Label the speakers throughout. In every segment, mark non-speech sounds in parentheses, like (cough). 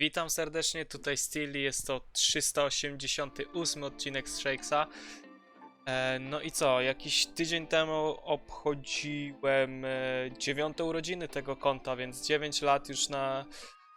Speaker 1: Witam serdecznie, tutaj Steely, jest to 388 odcinek z Shakesa. E, no i co, jakiś tydzień temu obchodziłem e, dziewiąte urodziny tego konta, więc 9 lat już na,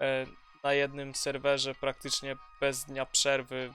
Speaker 1: e, na jednym serwerze praktycznie bez dnia przerwy.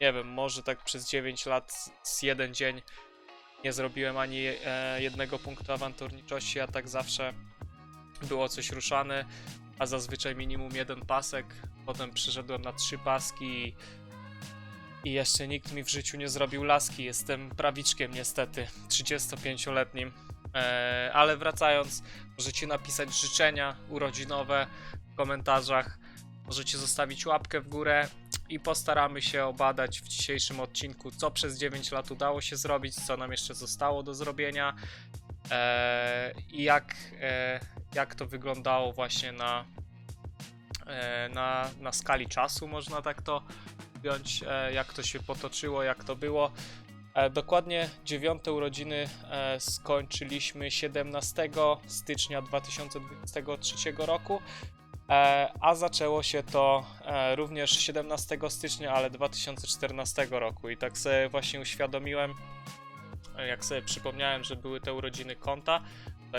Speaker 1: Nie wiem, może tak przez 9 lat z- jeden dzień nie zrobiłem ani e, jednego punktu awanturniczości, a tak zawsze było coś ruszane a zazwyczaj minimum jeden pasek. Potem przyszedłem na trzy paski i, jeszcze nikt mi w życiu nie zrobił laski. Jestem prawiczkiem niestety, 35-letnim. E, ale wracając, możecie napisać życzenia urodzinowe w komentarzach. Możecie zostawić łapkę w górę i postaramy się obadać w dzisiejszym odcinku, co przez 9 lat udało się zrobić, co nam jeszcze zostało do zrobienia i jak, e, jak to wyglądało właśnie na, e, na, na skali czasu, można tak to wziąć, e, jak to się potoczyło, jak to było. E, Dokładnie dziewiąte urodziny e, skończyliśmy 17 stycznia 2023 roku, e, a zaczęło się to e, również 17 stycznia, ale 2014 roku. I tak sobie właśnie uświadomiłem, e, jak sobie przypomniałem, że były te urodziny konta,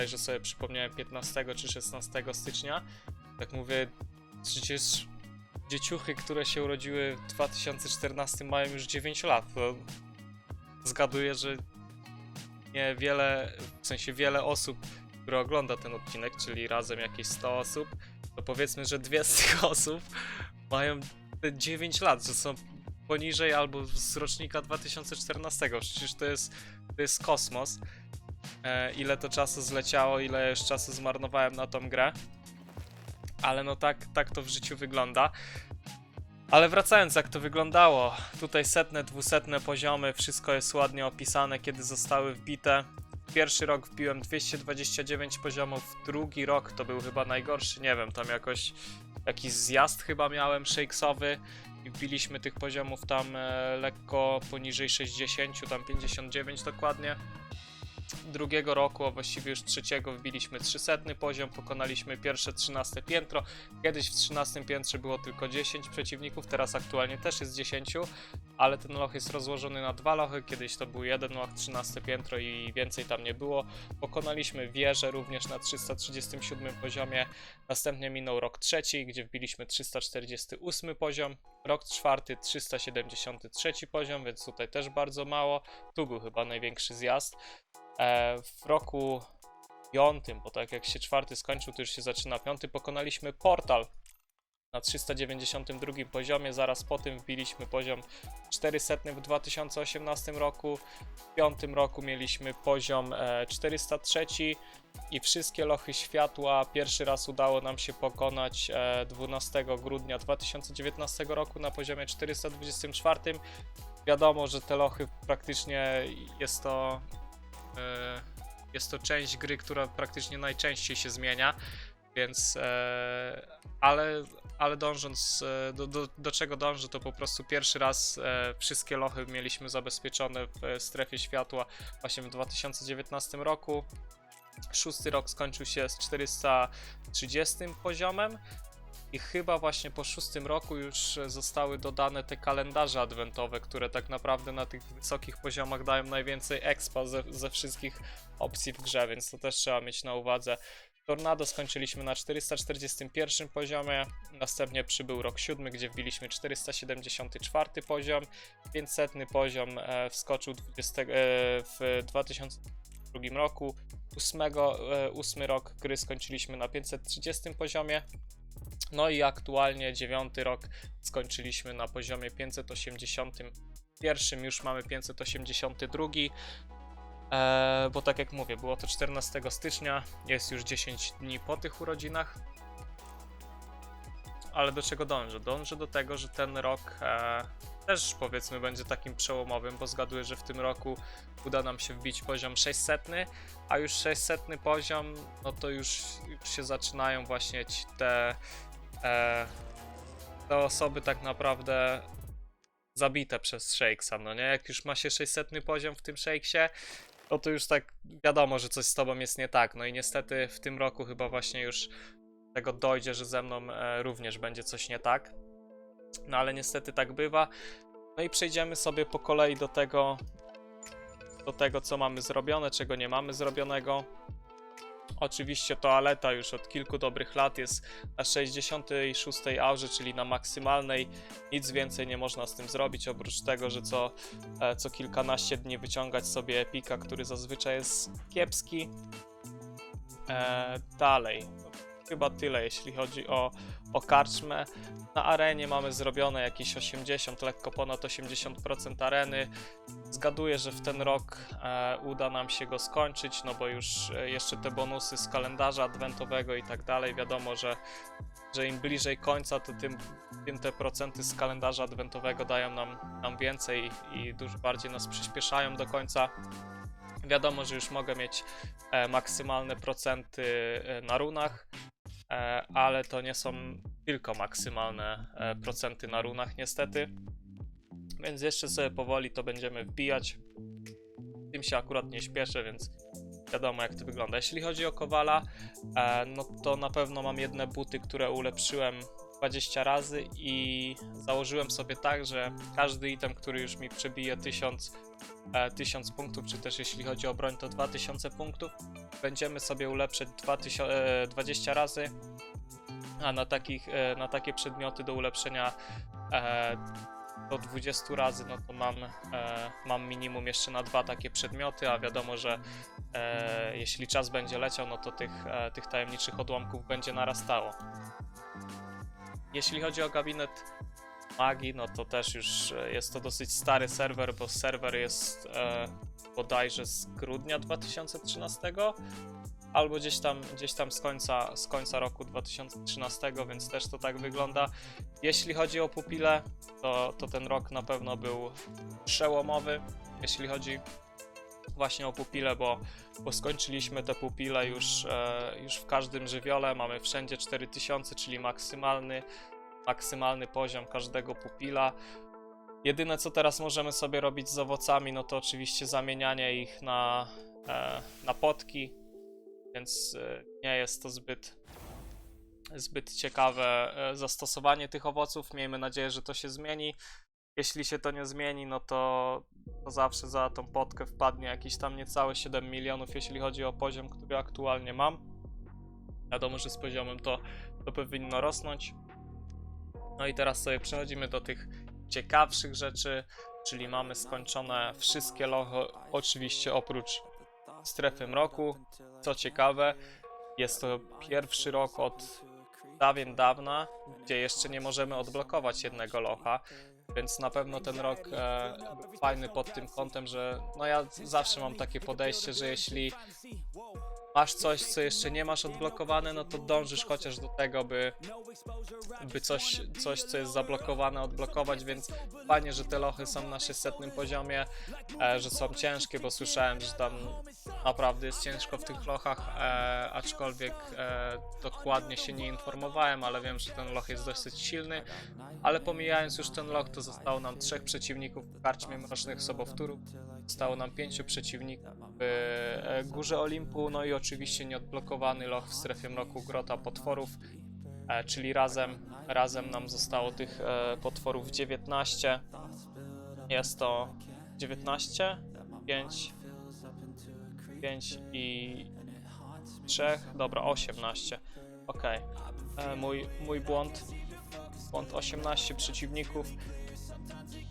Speaker 1: że sobie przypomniałem 15 czy 16 stycznia, tak mówię, przecież dzieciuchy, które się urodziły w 2014 mają już 9 lat. To zgaduję, że niewiele, w sensie wiele osób, które ogląda ten odcinek, czyli razem jakieś 100 osób, to powiedzmy, że dwie z tych osób mają te 9 lat, że są poniżej albo z rocznika 2014. Przecież to jest, to jest kosmos. E, ile to czasu zleciało, ile już czasu zmarnowałem na tą grę. Ale no tak, tak to w życiu wygląda. Ale wracając, jak to wyglądało. Tutaj setne, dwusetne poziomy, wszystko jest ładnie opisane, kiedy zostały wbite. Pierwszy rok wbiłem 229 poziomów, drugi rok to był chyba najgorszy, nie wiem, tam jakoś jakiś zjazd chyba miałem shakesowy i wbiliśmy tych poziomów tam e, lekko poniżej 60, tam 59 dokładnie drugiego roku, a właściwie już trzeciego wbiliśmy 300 poziom, pokonaliśmy pierwsze 13 piętro. Kiedyś w 13 piętrze było tylko 10 przeciwników, teraz aktualnie też jest 10, ale ten loch jest rozłożony na dwa lochy. Kiedyś to był jeden loch, 13 piętro i więcej tam nie było. Pokonaliśmy wieżę również na 337 poziomie. Następnie minął rok trzeci, gdzie wbiliśmy 348 poziom. Rok czwarty 373 poziom, więc tutaj też bardzo mało. Tu był chyba największy zjazd. E, w roku piątym, bo tak jak się czwarty skończył, to już się zaczyna piąty, pokonaliśmy portal na 392 poziomie. Zaraz po tym wbiliśmy poziom 400 w 2018 roku. W piątym roku mieliśmy poziom e, 403 i wszystkie lochy światła pierwszy raz udało nam się pokonać e, 12 grudnia 2019 roku na poziomie 424. Wiadomo, że te lochy praktycznie jest to e, jest to część gry, która praktycznie najczęściej się zmienia, więc e, ale, ale dążąc e, do, do, do czego dążę, to po prostu pierwszy raz e, wszystkie lochy mieliśmy zabezpieczone w e, strefie światła właśnie w 2019 roku. Szósty rok skończył się z 430 poziomem. I chyba właśnie po szóstym roku już e, zostały dodane te kalendarze adwentowe, które tak naprawdę na tych wysokich poziomach dają najwięcej expa ze, ze wszystkich opcji w grze, więc to też trzeba mieć na uwadze. Tornado skończyliśmy na 441 poziomie, następnie przybył rok siódmy, gdzie wbiliśmy 474 poziom, 500 poziom e, wskoczył 20, e, w 2002 roku, 8, e, 8 rok gry skończyliśmy na 530 poziomie, no i aktualnie dziewiąty rok skończyliśmy na poziomie 581, już mamy 582. Eee, bo tak jak mówię, było to 14 stycznia, jest już 10 dni po tych urodzinach. Ale do czego dążę? Dążę do tego, że ten rok e, też powiedzmy będzie takim przełomowym, bo zgaduję, że w tym roku uda nam się wbić poziom 600, a już 600 poziom, no to już, już się zaczynają właśnie ci te, e, te osoby tak naprawdę zabite przez Shakesa, no nie? Jak już ma się 600 poziom w tym Shakesie, no to już tak wiadomo, że coś z tobą jest nie tak. No i niestety w tym roku chyba właśnie już tego dojdzie, że ze mną e, również będzie coś nie tak. No ale niestety tak bywa. No i przejdziemy sobie po kolei do tego, do tego, co mamy zrobione, czego nie mamy zrobionego. Oczywiście toaleta już od kilku dobrych lat jest na 66 aurze, czyli na maksymalnej. Nic więcej nie można z tym zrobić, oprócz tego, że co, e, co kilkanaście dni wyciągać sobie epika, który zazwyczaj jest kiepski. E, dalej, chyba tyle jeśli chodzi o, o karczmę. Na arenie mamy zrobione jakieś 80, lekko ponad 80% areny. Zgaduję, że w ten rok e, uda nam się go skończyć, no bo już e, jeszcze te bonusy z kalendarza adwentowego i tak dalej. Wiadomo, że, że im bliżej końca, to tym, tym te procenty z kalendarza adwentowego dają nam, nam więcej i dużo bardziej nas przyspieszają do końca. Wiadomo, że już mogę mieć e, maksymalne procenty e, na runach, ale to nie są tylko maksymalne e, procenty na runach, niestety. Więc jeszcze sobie powoli to będziemy wbijać. Tym się akurat nie śpieszę, więc wiadomo jak to wygląda. Jeśli chodzi o Kowala, e, no to na pewno mam jedne buty, które ulepszyłem 20 razy i założyłem sobie tak, że każdy item, który już mi przebije 1000, e, 1000 punktów, czy też jeśli chodzi o broń, to 2000 punktów, będziemy sobie ulepszać 2000, e, 20 razy, a na, takich, e, na takie przedmioty do ulepszenia e, do 20 razy, no to mam, e, mam minimum jeszcze na dwa takie przedmioty, a wiadomo, że e, jeśli czas będzie leciał, no to tych, e, tych tajemniczych odłamków będzie narastało. Jeśli chodzi o gabinet magii, no to też już e, jest to dosyć stary serwer, bo serwer jest e, bodajże z grudnia 2013 albo gdzieś tam, gdzieś tam z, końca, z końca roku 2013, więc też to tak wygląda. Jeśli chodzi o pupile, to, to ten rok na pewno był przełomowy, jeśli chodzi właśnie o pupile, bo, bo skończyliśmy te pupile już, e, już w każdym żywiole, mamy wszędzie 4000, czyli maksymalny, maksymalny poziom każdego pupila. Jedyne co teraz możemy sobie robić z owocami, no to oczywiście zamienianie ich na, e, na potki, więc e, nie jest to zbyt, zbyt ciekawe e, zastosowanie tych owoców. Miejmy nadzieję, że to się zmieni. Jeśli się to nie zmieni, no to, to zawsze za tą potkę wpadnie jakieś tam niecałe 7 milionów, jeśli chodzi o poziom, który aktualnie mam. Wiadomo, że z poziomem to, to powinno rosnąć. No i teraz sobie przechodzimy do tych ciekawszych rzeczy, czyli mamy skończone wszystkie lochy, oczywiście oprócz strefy mroku. Co ciekawe, jest to pierwszy rok od dawien dawna, gdzie jeszcze nie możemy odblokować jednego locha, więc na pewno ten rok e, fajny pod tym kątem, że no ja zawsze mam takie podejście, że jeśli masz coś, co jeszcze nie masz odblokowane, no to dążysz chociaż do tego, by, by coś, coś, co jest zablokowane, odblokować, więc fajnie, że te lochy są na 600 poziomie, e, że są ciężkie, bo słyszałem, że tam naprawdę jest ciężko w tych lochach, e, aczkolwiek e, dokładnie się nie informowałem, ale wiem, że ten loch jest dosyć silny, ale pomijając już ten loch, to zostało nam trzech przeciwników w karczmie Mrocznych Sobowtórów, zostało nam pięciu przeciwników w Górze Olimpu, no i oczywiście nieodblokowany loch w strefie mroku Grota Potworów, e, czyli razem, razem nam zostało tych e, potworów 19. Jest to 19, 5, 5 i 3, dobra 18. Ok, mój, mój błąd, błąd 18 przeciwników.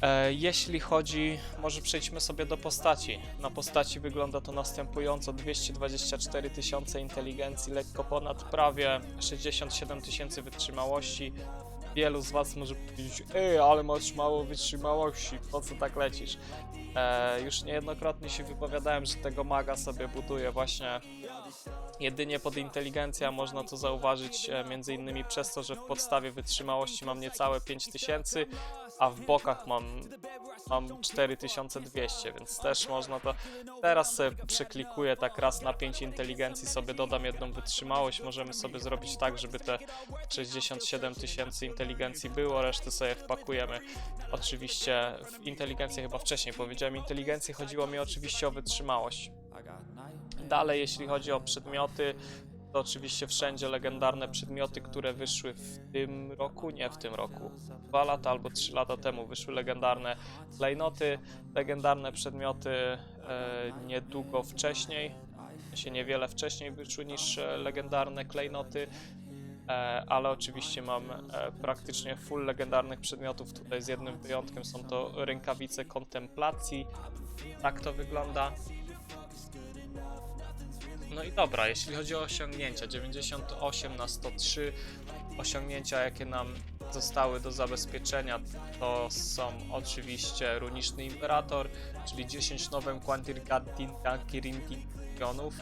Speaker 1: E, jeśli chodzi, może przejdźmy sobie do postaci. Na postaci wygląda to następująco: 224 tysiące inteligencji, lekko ponad prawie 67 tysięcy wytrzymałości. Wielu z Was może powiedzieć: Ej, ale masz mało wytrzymałości, po co tak lecisz? E, już niejednokrotnie się wypowiadałem, że tego maga sobie buduję właśnie jedynie pod inteligencję. Można to zauważyć e, między innymi przez to, że w podstawie wytrzymałości mam niecałe 5000, a w bokach mam, mam 4200, więc też można to. Teraz sobie przeklikuję tak raz na 5 inteligencji, sobie dodam jedną wytrzymałość. Możemy sobie zrobić tak, żeby te 67 tysięcy inteligencji było, resztę sobie wpakujemy. Oczywiście w inteligencję chyba wcześniej powiedziałem inteligencję, chodziło mi oczywiście o wytrzymałość. Dalej, jeśli chodzi o przedmioty, to oczywiście wszędzie legendarne przedmioty, które wyszły w tym roku, nie w tym roku. Dwa lata albo trzy lata temu wyszły legendarne klejnoty, legendarne przedmioty e, niedługo wcześniej, sensie niewiele wcześniej wyszły niż e, legendarne klejnoty. E, ale oczywiście mam e, praktycznie full legendarnych przedmiotów. Tutaj z jednym wyjątkiem są to rękawice kontemplacji. Tak to wygląda. No i dobra, jeśli chodzi o osiągnięcia, 98 na 103 osiągnięcia, jakie nam zostały do zabezpieczenia, to są oczywiście Runiczny Imperator, czyli 10 nowym Quantirgatinów.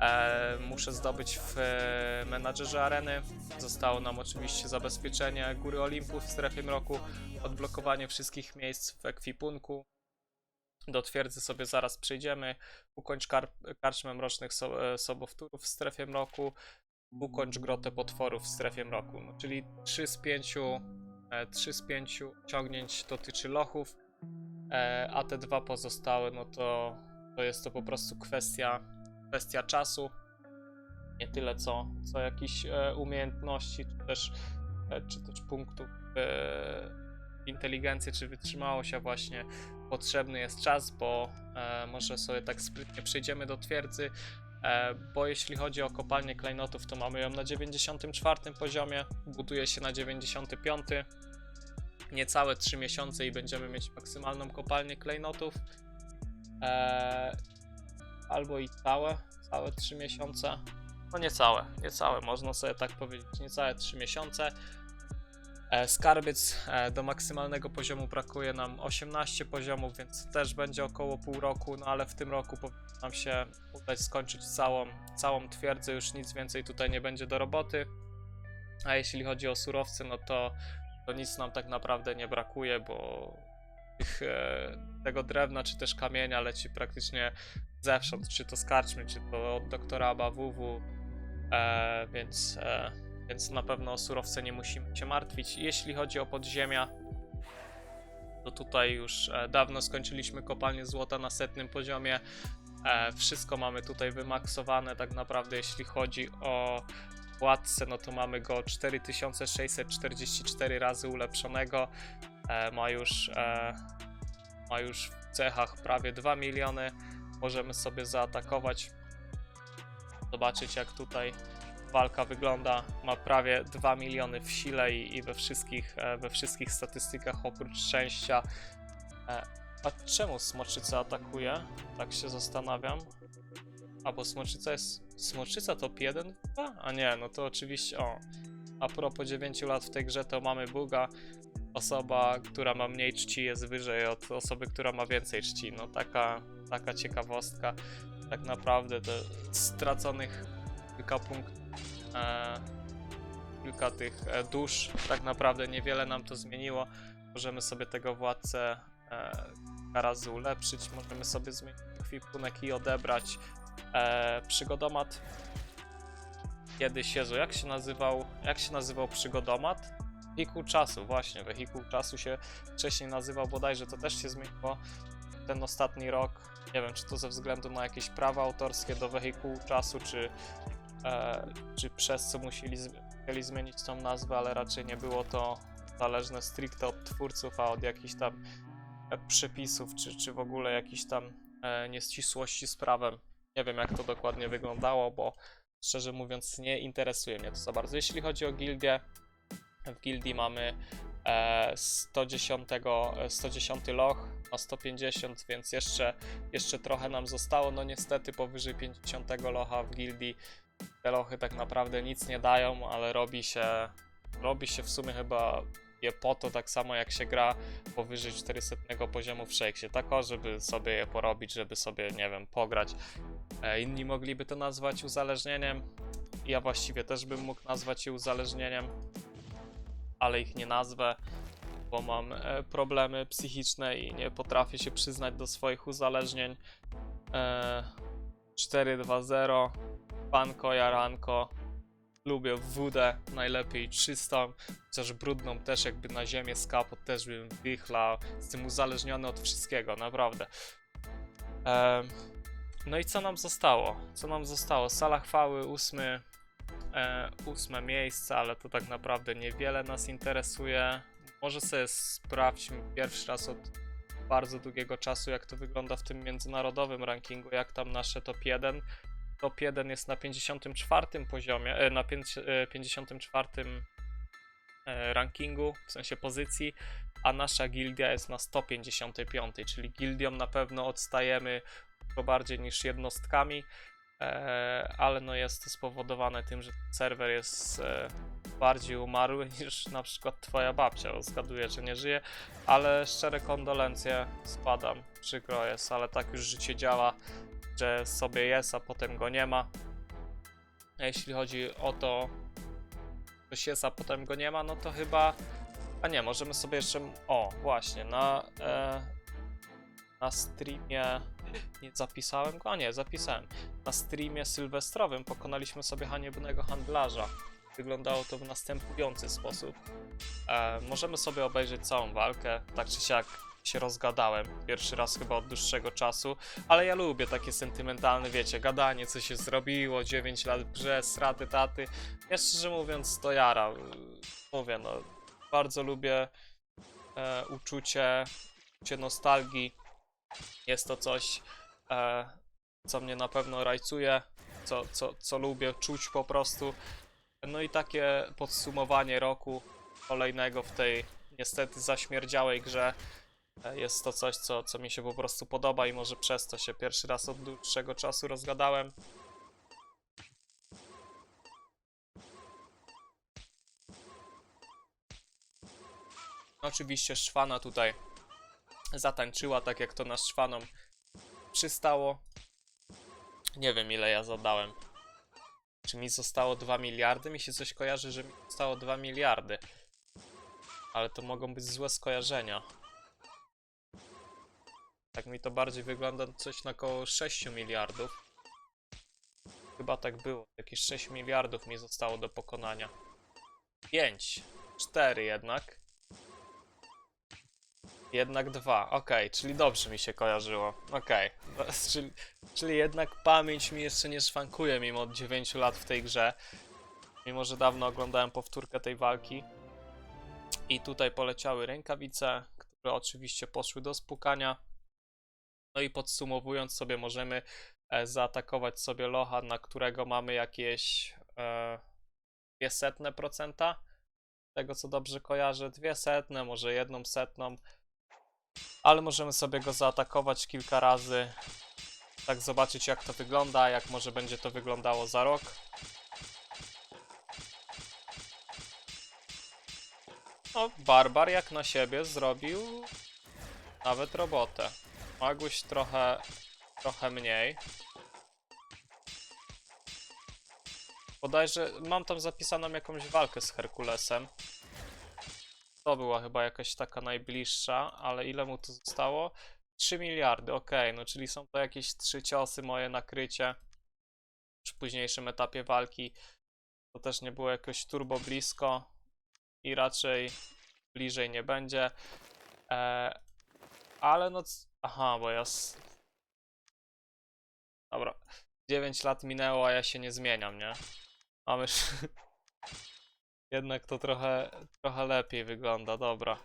Speaker 1: E, muszę zdobyć w e, menadżerze areny. Zostało nam oczywiście zabezpieczenie Góry Olimpu w strefie mroku, odblokowanie wszystkich miejsc w ekwipunku. Do twierdzy sobie zaraz przejdziemy. Ukończ kar karczmę mrocznych so e, sobowtórów w strefie mroku. Ukończ grotę potworów w strefie mroku. No, czyli 3 z 5 e, 3 z 5 osiągnięć dotyczy lochów, e, a te dwa pozostałe, no to, to jest to po prostu kwestia, kwestia czasu. Nie tyle co, co jakichś e, umiejętności, czy też, e, czy też punktów e, inteligencji, czy wytrzymałość, a właśnie potrzebny jest czas, bo e, może sobie tak sprytnie przejdziemy do twierdzy, e, bo jeśli chodzi o kopalnię klejnotów, to mamy ją na 94 poziomie, buduje się na 95. Niecałe 3 miesiące i będziemy mieć maksymalną kopalnię klejnotów. E, albo i całe, całe 3 miesiące. No niecałe, niecałe, można sobie tak powiedzieć, niecałe 3 miesiące. E, Skarbiec e, do maksymalnego poziomu brakuje nam 18 poziomów, więc też będzie około pół roku, no ale w tym roku powinno nam się udać skończyć całą, całą twierdzę, już nic więcej tutaj nie będzie do roboty. A jeśli chodzi o surowce, no to, to nic nam tak naprawdę nie brakuje, bo tych, e, tego drewna czy też kamienia leci praktycznie zewsząd, czy to z karczmy, czy to od doktora Abawuwu, e, więc... E, więc na pewno o surowce nie musimy się martwić. Jeśli chodzi o podziemia, to tutaj już e, dawno skończyliśmy kopalnię złota na setnym poziomie. E, wszystko mamy tutaj wymaksowane tak naprawdę, jeśli chodzi o władcę, no to mamy go 4644 razy ulepszonego. E, ma już ma już w cechach prawie 2 miliony. Możemy sobie zaatakować. Zobaczyć jak tutaj walka wygląda. Ma prawie 2 miliony w sile i, i we, wszystkich, e, we wszystkich statystykach oprócz szczęścia. E, A czemu smoczyca atakuje? Tak się zastanawiam. Albo smoczyca jest. Smoczyca top 1? A nie, no to oczywiście. O. A propos 9 lat w tej grze, to mamy buga. Osoba, która ma mniej czci, jest wyżej od osoby, która ma więcej czci. No taka, taka ciekawostka. Tak naprawdę to straconych kilka punktów kilka tych e, dusz. Tak naprawdę niewiele nam to zmieniło. Możemy sobie tego władcę e, kilka razy ulepszyć, możemy sobie zmienić ekwipunek i odebrać e, przygodomat. Kiedyś, Jezu, jak się nazywał, jak się nazywał przygodomat? Wehikuł czasu, właśnie, wehikuł czasu się wcześniej nazywał, bodajże to też się zmieniło ten ostatni rok. Nie wiem, czy to ze względu na jakieś prawa autorskie do wehikułu czasu, czy e, czy przez co musieli, musieli zmienić tą nazwę, ale raczej nie było to zależne stricte od twórców, a od jakichś tam e, przepisów, czy, czy w ogóle jakichś tam e, nieścisłości z prawem. Nie wiem, jak to dokładnie wyglądało, bo szczerze mówiąc nie interesuje mnie to za bardzo. Jeśli chodzi o gildię, w gildii mamy e, 110, e, 110 loch na 150, więc jeszcze, jeszcze trochę nam zostało. No niestety powyżej 50 locha w gildii te lochy tak naprawdę nic nie dają, ale robi się, robi się w sumie chyba je po to, tak samo jak się gra powyżej 400 poziomu w Shakesie, tak o, żeby sobie je porobić, żeby sobie, nie wiem, pograć. E, inni mogliby to nazwać uzależnieniem, ja właściwie też bym mógł nazwać je uzależnieniem, ale ich nie nazwę, bo mam e, problemy psychiczne i nie potrafię się przyznać do swoich uzależnień. E, 4-2-0 Panko, jaranko. Lubię wódę, najlepiej czystą, chociaż brudną też jakby na ziemię z kapot też bym wychlał. Jestem uzależniony od wszystkiego, naprawdę. Em, no i co nam zostało? Co nam zostało? Sala chwały, ósmy, e, ósme miejsce, ale to tak naprawdę niewiele nas interesuje. Może sobie sprawdźmy pierwszy raz od bardzo długiego czasu, jak to wygląda w tym międzynarodowym rankingu, jak tam nasze top 1. Top 1 jest na 54 poziomie, e, na pięć- e, 54 e, rankingu, w sensie pozycji, a nasza gildia jest na 155, czyli gildią na pewno odstajemy dużo bardziej niż jednostkami, ale no jest to spowodowane tym, że serwer jest bardziej umarły (laughs) niż na przykład twoja babcia, bo zgaduję, że nie żyje, ale szczere kondolencje składam, przykro jest, ale tak już życie działa, że sobie jest, a potem go nie ma. A jeśli chodzi o to, ktoś jest, a potem go nie ma, no to chyba. A nie, możemy sobie jeszcze. O, właśnie, na. E, na streamie. Nie zapisałem go? A nie, zapisałem. Na streamie sylwestrowym pokonaliśmy sobie haniebnego handlarza. Wyglądało to w następujący sposób. E, możemy sobie obejrzeć całą walkę, tak czy siak się rozgadałem. Pierwszy raz chyba od dłuższego czasu, ale ja lubię takie sentymentalne, wiecie, gadanie, co się zrobiło, 9 lat w grze, straty, taty. Ja szczerze mówiąc to jara. Mówię, no, bardzo lubię e, uczucie, uczucie nostalgii. Jest to coś, e, co mnie na pewno rajcuje, co, co, co lubię czuć po prostu. No i takie podsumowanie roku kolejnego w tej niestety zaśmierdziałej grze jest to coś, co, co mi się po prostu podoba i może przez to się pierwszy raz od dłuższego czasu rozgadałem. Oczywiście Szwana tutaj zatańczyła tak jak to na Szwanom przystało. Nie wiem ile ja zadałem. Czy mi zostało 2 miliardy? Mi się coś kojarzy, że mi zostało 2 miliardy. Ale to mogą być złe skojarzenia. Tak mi to bardziej wygląda coś na około 6 miliardów. Chyba tak było. Jakieś 6 miliardów mi zostało do pokonania. 5. 4 jednak. Jednak 2. Okej, czyli dobrze mi się kojarzyło. Okej. (laughs) Czyli, czyli jednak pamięć mi jeszcze nie szwankuje mimo 9 lat w tej grze. Mimo, że dawno oglądałem powtórkę tej walki. I tutaj poleciały rękawice, które oczywiście poszły do spukania. No i podsumowując sobie, możemy e, zaatakować sobie locha, na którego mamy jakieś e, dwie setne procenta. Tego co dobrze kojarzę, dwie setne, może jedną setną. Ale możemy sobie go zaatakować kilka razy. Tak zobaczyć jak to wygląda, jak może będzie to wyglądało za rok. No, Barbar jak na siebie zrobił nawet robotę. Maguś trochę, trochę mniej. Bodajże mam tam zapisaną jakąś walkę z Herkulesem. To była chyba jakaś taka najbliższa, ale ile mu to zostało? 3 miliardy, okej, no czyli są to jakieś trzy ciosy moje nakrycie przy późniejszym etapie walki. To też nie było jakoś turbo blisko i raczej bliżej nie będzie. E, ale no. Aha, bo ja. Dobra. 9 lat minęło, a ja się nie zmieniam, nie? Mamy. (laughs) Jednak to trochę, trochę lepiej wygląda, dobra.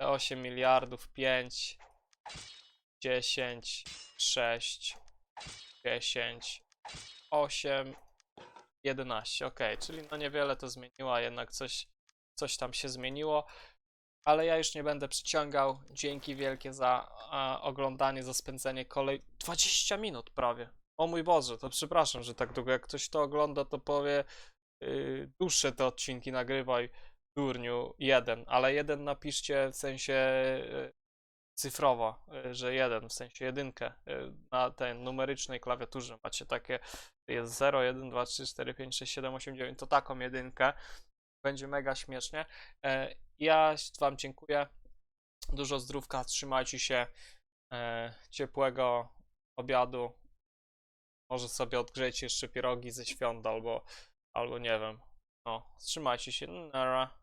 Speaker 1: Te 8 miliardów, 5, 10, 6, 10, 8, 11. Ok, czyli no niewiele to zmieniło, a jednak coś, coś tam się zmieniło. Ale ja już nie będę przyciągał. Dzięki wielkie za a, oglądanie, za spędzenie kolej. 20 minut prawie. O mój Boże, to przepraszam, że tak długo. Jak ktoś to ogląda, to powie yy, dłuższe te odcinki nagrywaj, durniu, jeden. Ale jeden napiszcie w sensie yy, cyfrowo, yy, że jeden, w sensie jedynkę. Yy, na tej numerycznej klawiaturze macie takie, jest 0, 1, 2, 3, 4, 5, 6, 7, 8, 9, to taką jedynkę. Będzie mega śmiesznie. E, Ja Wam dziękuję. Dużo zdrówka, trzymajcie się. E, Ciepłego obiadu. Może sobie odgrzejcie jeszcze pierogi ze świąt albo, albo nie wiem. No, trzymajcie się. Nara.